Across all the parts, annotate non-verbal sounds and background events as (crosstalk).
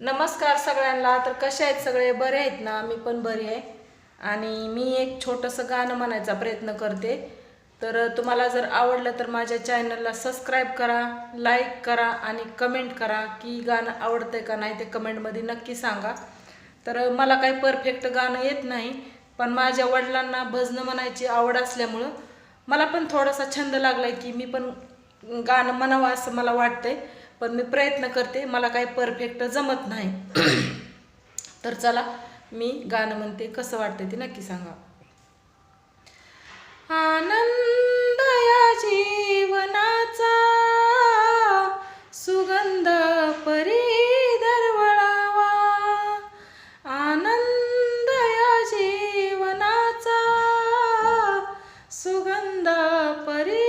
नमस्कार सगळ्यांना. तर कसे आहेत सगळे? बरे आहेत ना? मी पण बरी आहे. आणि मी एक छोटंसं गाणं म्हणायचा प्रयत्न करते. तर तुम्हाला जर आवडलं तर माझ्या चॅनलला सबस्क्राईब करा लाईक करा आणि कमेंट करा की गाणं आवडतंय का नाही ते कमेंटमध्ये नक्की सांगा. तर मला काही परफेक्ट गाणं येत नाही पण माझ्या वडिलांना भजनं म्हणायची आवड असल्यामुळं मला पण थोडासा छंद लागलाय की मी पण गाणं म्हणावं असं मला वाटतंय. पण मी प्रयत्न करते मला काही परफेक्ट जमत नाही. (clears throat) तर चला मी गाणं म्हणते कसं वाटतंय ते नक्की सांगा. आनंद या जीवनाचा सुगंध परी दरवळावा. आनंद या जीवनाचा सुगंध परी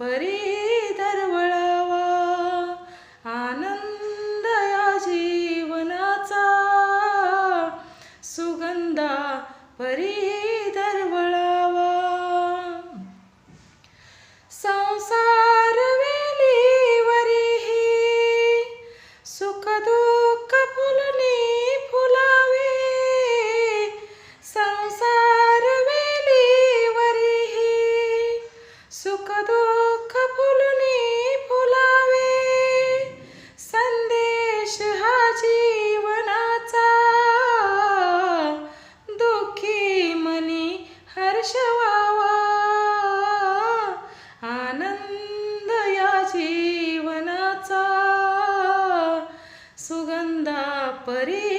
परी दरवळावा आनंद या जीवनाचा सुगंधा परी दरवळावा संसार वेलीवरीही सुख दुःख फुलनी फुलावे. संसार वेलीवरीही सुख जीवनाचा सुगंधा परी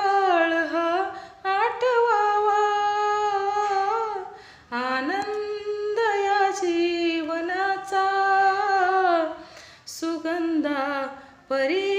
काळ हा आठवावा. आनंद या जीवनाचा सुगंधा परी